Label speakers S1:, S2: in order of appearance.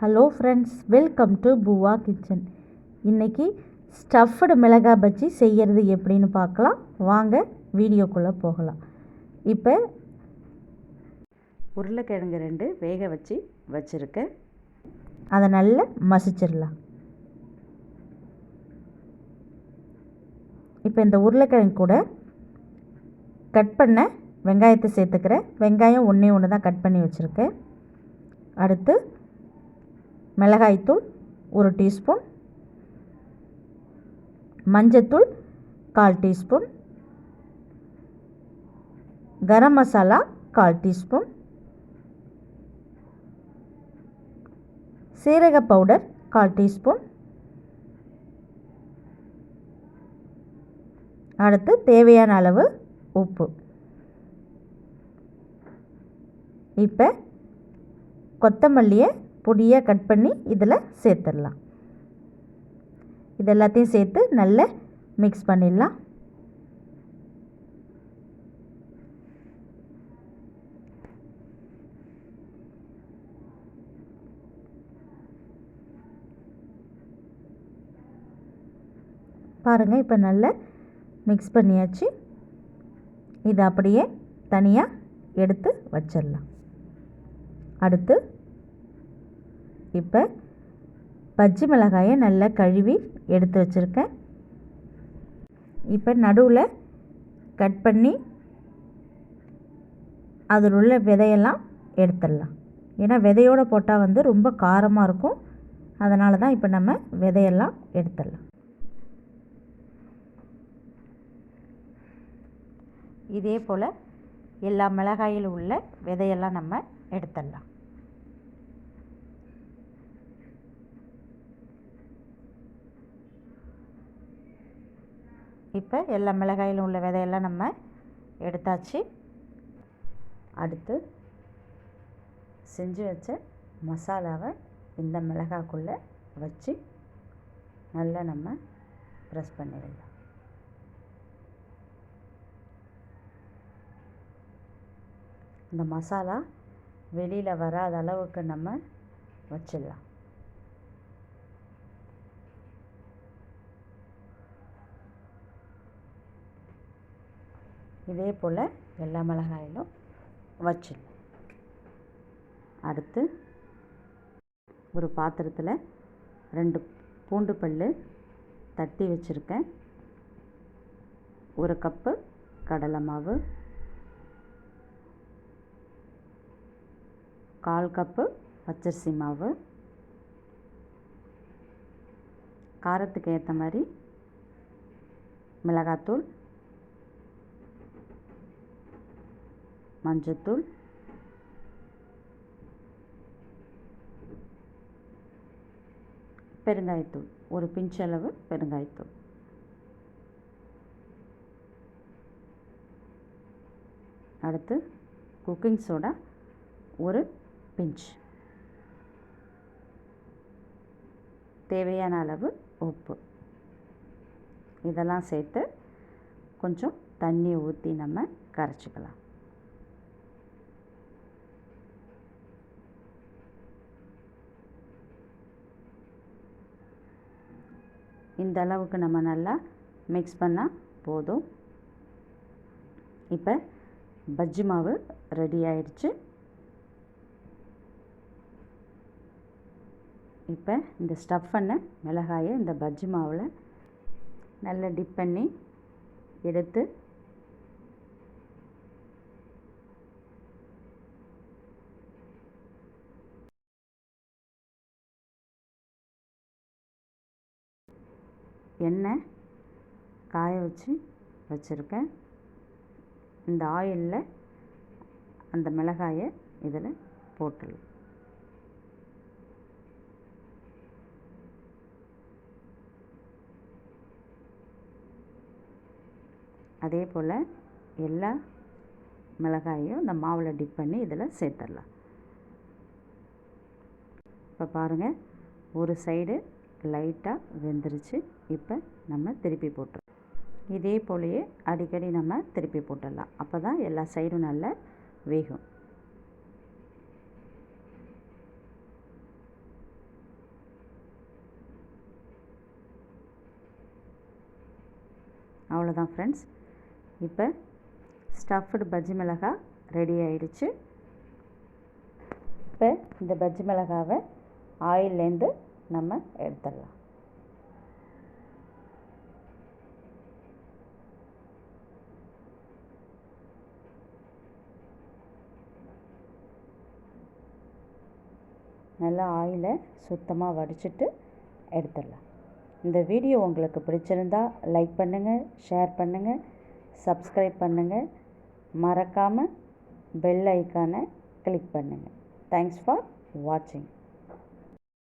S1: Hello friends welcome to Poova kitchen இன்றைக்கி stuffed மிளகா பஜ்ஜி செய்கிறது எப்படின்னு பார்க்கலாம். வாங்க வீடியோக்குள்ளே போகலாம். இப்போ
S2: உருளைக்கிழங்கு ரெண்டு வேக வச்சு வச்சுருக்கேன்.
S1: அதை நல்லா மசிச்சிடலாம். இப்போ இந்த உருளைக்கிழங்கு கூட கட் பண்ண வெங்காயத்தை சேர்த்துக்கிறேன். வெங்காயம் ஒன்றே ஒன்று தான் கட் பண்ணி வச்சுருக்கேன். அடுத்து மிளகாய்த்தூள் ஒரு டீஸ்பூன் மஞ்சத்தூள் கால் டீஸ்பூன் கரம் மசாலா கால் டீஸ்பூன் சீரக பவுடர் கால் டீஸ்பூன். அடுத்து தேவையான அளவு உப்பு. இப்போ கொத்தமல்லியை பொடியாக கட் பண்ணி இதில் சேர்த்துடலாம். இது எல்லாத்தையும் சேர்த்து நல்லா மிக்ஸ் பண்ணிடலாம். பாருங்கள் இப்போ நல்லா மிக்ஸ் பண்ணியாச்சு. இதை அப்படியே தனியாக எடுத்து வச்சிடலாம். அடுத்து இப்போ பச்சை மிளகாயை நல்லா கழுவி எடுத்து வச்சுருக்கேன். இப்போ நடுவில் கட் பண்ணி அதில் உள்ள விதையெல்லாம் எடுத்துடலாம். ஏன்னா விதையோடு போட்டால் வந்து ரொம்ப காரமாக இருக்கும். அதனால தான் இப்போ நம்ம விதையெல்லாம் எடுத்துடலாம். இதே போல் எல்லா மிளகாயில் உள்ள விதையெல்லாம் நம்ம எடுத்துடலாம். இப்போ எல்லா மிளகாயிலும் உள்ள விதையெல்லாம் நம்ம எடுத்தாச்சு. அடுத்து செஞ்சு வச்ச மசாலாவை இந்த மிளகாக்குள்ளே வச்சு நல்லா நம்ம ப்ரெஸ் பண்ணிடலாம். இந்த மசாலா வெளியில் வராத அளவுக்கு நம்ம வச்சிடலாம். இதே போல் எல்லா மிளகாயிலும் வச்சிடலாம் அடுத்து ஒரு பாத்திரத்தில் ரெண்டு பூண்டு பல் தட்டி வச்சுருக்கேன். ஒரு கப்பு கடலை மாவு கால் கப்பு பச்சரிசி மாவு காரத்துக்கு ஏற்ற மாதிரி மிளகாத்தூள் மஞ்சத்தூள். பெருங்காயத்தூள். ஒரு பிஞ்சளவு பெருங்காயத்தூள். அடுத்து குக்கிங் சோடா ஒரு பிஞ்ச். தேவையான அளவு உப்பு. இதெல்லாம் சேர்த்து கொஞ்சம் தண்ணி ஊற்றி நம்ம கரைச்சிக்கலாம். இந்த அளவுக்கு நம்ம நல்லா மிக்ஸ் பண்ணால் போதும். இப்போ பஜ்ஜி மாவு ரெடி ஆயிடுச்சு. இப்போ இந்த ஸ்டஃப் பண்ண மிளகாயை இந்த பஜ்ஜி மாவில் நல்லா டிப் பண்ணி எடுத்து எண்ணெய் காய வச்சு வச்சுருக்கேன். இந்த ஆயிலில் அந்த மிளகாயை இதில் போட்டுடலாம். அதே போல் எல்லா மிளகாயும் இந்த மாவில் டிப் பண்ணி இதில் சேர்த்துடலாம். இப்போ பாருங்கள் ஒரு சைடு லைட்டாக வெந்துருச்சு. இப்போ நம்ம திருப்பி போட்டுரும் இதே போலயே அடிக்கடி நம்ம திருப்பி போட்டுடலாம். அப்போ தான் எல்லா சைடும் நல்லா வேகும். அவ்வளோதான் ஃப்ரெண்ட்ஸ் இப்போ ஸ்டஃப்டு பஜ்ஜி மிளகா ரெடி ஆயிடுச்சு. இப்போ இந்த பஜ்ஜி மிளகாவை ஆயிலேருந்து நம்ம எடுத்துடலாம். நல்லா ஆயிலை சுத்தமாக வடிச்சிட்டு எடுத்துடலாம். இந்த வீடியோ உங்களுக்கு பிடிச்சிருந்தா லைக் பண்ணுங்கள் ஷேர் பண்ணுங்கள் சப்ஸ்கிரைப் பண்ணுங்கள் மறக்காமல் பெல் ஐக்கானை கிளிக் பண்ணுங்கள் தேங்க்ஸ் ஃபார் வாட்சிங்